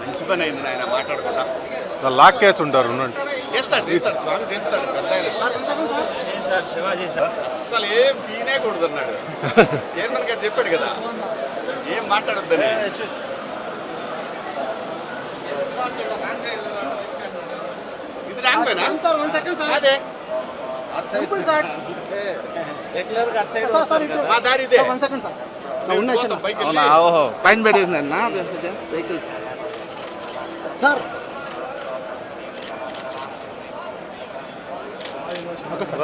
మంచి పని అయింది నాయన మాట్లాడకుండా. లాక్ కేసు ఉంటారు. చేస్తాడు చేస్తాడు స్వామి చేస్తాడు ఆయన. అస్సలు ఏం తీనేకూడదు అన్నాడు. చైర్మన్ గారు చెప్పాడు కదా ఏం మాట్లాడొద్దని. ఇది రాకపోయినా అదే. మా దారి ఇదే మేము పోతాం పైకి వెళ్ళి. అవునా ఓహో పైన పెట్టేసిందన్నా వెహికల్స్ సార్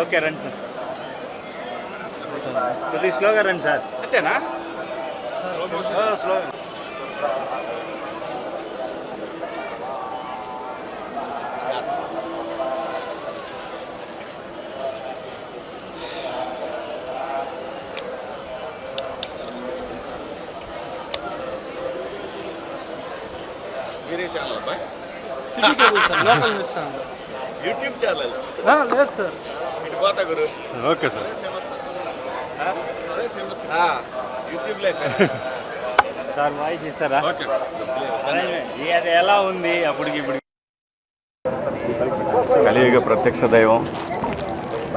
ఓకే రండి సార్ కొద్దిగా స్లోగా రండి సార్ అంతేనా మీరే ఛానల్ అబ్బాయి యూట్యూబ్ ఛానల్స్ లేదు సార్. ఇటు పోతా గురు. Okay sir. యూట్యూబ్లో సార్. వాయిస్ ఇస్తారా ఓకే. ఇది అది ఎలా ఉంది? అప్పటికి ఇప్పుడు కలియుగ ప్రత్యక్ష దైవం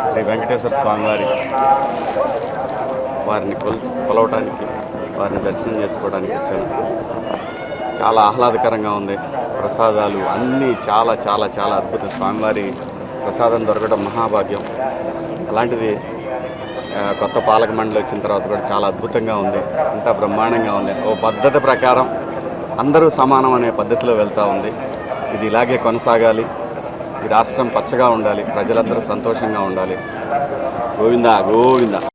శ్రీ వెంకటేశ్వర స్వామివారి వారిని కొల్ కొలవటానికి వారిని దర్శనం చేసుకోవడానికి వచ్చాను. చాలా ఆహ్లాదకరంగా ఉంది. ప్రసాదాలు అన్నీ చాలా చాలా చాలా అద్భుతం. స్వామివారి ప్రసాదం దొరకడం మహాభాగ్యం. అలాంటిది కొత్త పాలక మండలి వచ్చిన తర్వాత కూడా చాలా అద్భుతంగా ఉంది. అంతా బ్రహ్మాండంగా ఉంది. ఓ పద్ధతి ప్రకారం అందరూ సమానం అనే పద్ధతిలో వెళ్తూ ఉంది. ఇది ఇలాగే కొనసాగాలి. ఈ రాష్ట్రం పచ్చగా ఉండాలి. ప్రజలందరూ సంతోషంగా ఉండాలి. గోవిందా గోవిందా.